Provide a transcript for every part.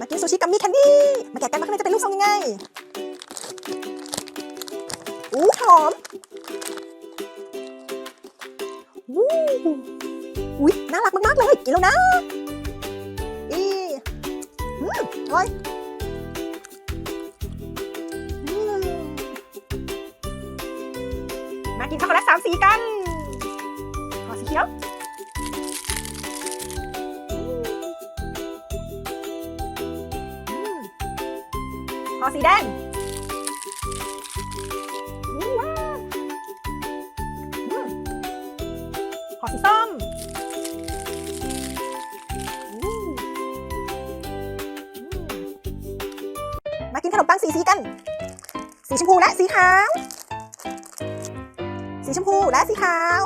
มากินซูชิกัมมี่แคนดี้ มาแกะกันว่าข้างในจะเป็นรูปทรงยังไง อู้หอมอู้อุ้ยน่ารักมาก ๆ เลย กินแล้วนะ อีอืมอร่อยมมากินช็อกโกแลตสามสีกันขอสีเขียว อสีแดงอู้ว้าวอืมขอสีส้มอู้อืมมากินขนมปังสีสีกัน สีชมพูและสีขาว สีชมพูและสีขาว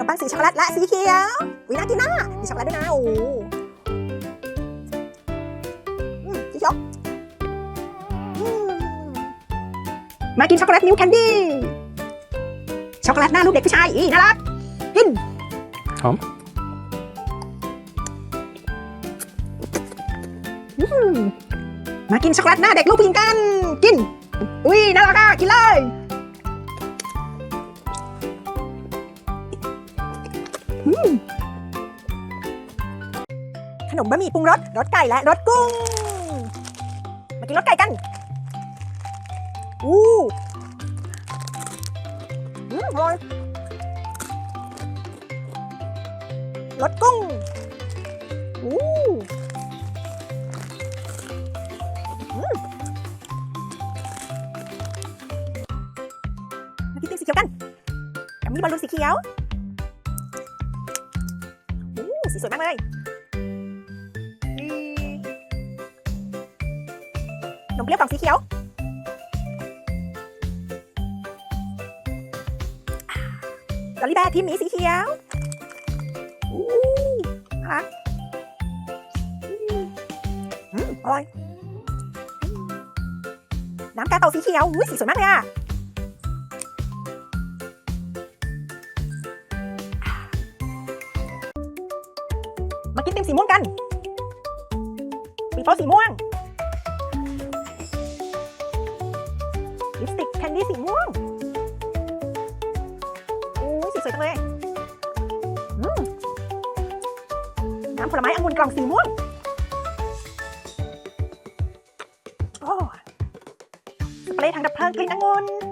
นมปังสีช็อกโกแลตและสีเขียว วิน่ากินน่ามีช็อกโกแลตด้วยนะ โอ้โหอืมสีเขียวอืมมากินช็อกโกแลตมิลค์แคนดี้ ช็อกโกแลตหน้ารูปเด็กผู้ชาย อีน่ารัก กิน หอมอืมมากินช็อกโกแลตหน้าเด็กรูปผู้หญิงกัน กิน อุ้ยน่ารักอะกินเลย ขนมบะหมี่ปรุงรส รสไก่และรสกุ้ง มากินรสไก่กัน อู้อืมอร่อยรสกุ้ง อู้มมากินตีมสีเขียวกันกับมีบอลลูนสีเขียว สีสวยมากเลยนมเปรี้ยวกล่องสีเขียวลอลลี่แบร์ทีมมีสีเขียวอู้น่ารักอร่อย น้ำกาเต่าสีเขียวอุ้ยสีสวยมากเลยอะ มากินติมสีม่วงกันปีโป้สีม่วง ลิปสติกแคนดี้สีม่วงโอ้สีสวยจังเลยน้ำผลไม้องุ่นกล่องสีม่วงโอ้สเปรย์ทางดับเพลิงกลิ่นองุ่น